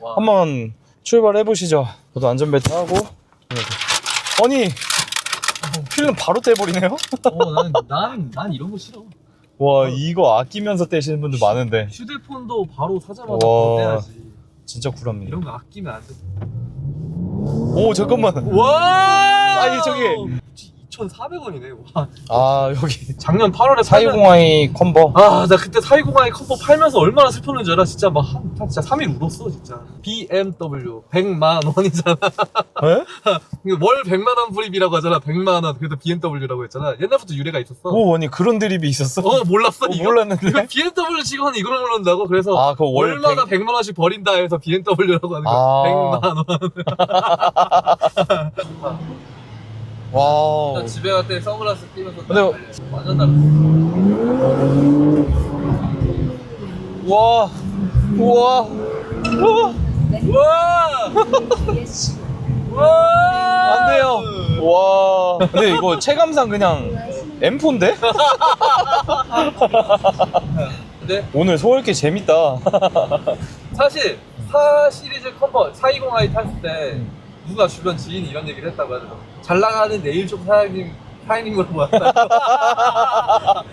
와. 한번 출발해 보시죠. 저도 안전벨트 하고. 아니 필름 바로 떼버리네요. 어, 난, 난, 난 이런 거 싫어. 와 이거 아끼면서 떼시는 분들 많은데 휴대폰도 바로 사자마자 와. 바로 떼야지. 진짜 쿨합니다. 이런 거 아끼면 안 돼. 오 잠깐만. 와! 아니, 저기. 2,400원이네. 와. 아 여기 작년 8월에 420i 컨버. 아, 나 그때 420i 컴포 팔면서 얼마나 슬펐는지 알아? 진짜 막, 한, 한 진짜 3일 울었어, 진짜. BMW 100만 원이잖아. 에? 이거 월 100만 원 불입이라고 하잖아. 100만 원. 그래도 BMW라고 했잖아. 옛날부터 유래가 있었어. 오 아니 그런 드립이 있었어? 어, 몰랐어. 어, 이거? 몰랐는데. 이거 BMW 직원이 이걸 모른다고? 그래서 아, 그거 월 월마다 100 100... 만 원씩 버린다 해서 BMW라고 하는 거야. 아. 100만 원. 와우. 집에 갈 때 선글라스 끼면서 근데- 딱 달려. 완전 다르 와. 우와. 우와. 와! 와! 안 돼요. 와. 근데 이거 체감상 그냥 M4인데? 근데 오늘 서울게 재밌다. 사실 4 시리즈 컴버 420i 탔을 때 누가 주변 지인이 이런 얘기를 했다고 하더라고. 잘 나가는 네일숍 사장님 사장님으로 보았다.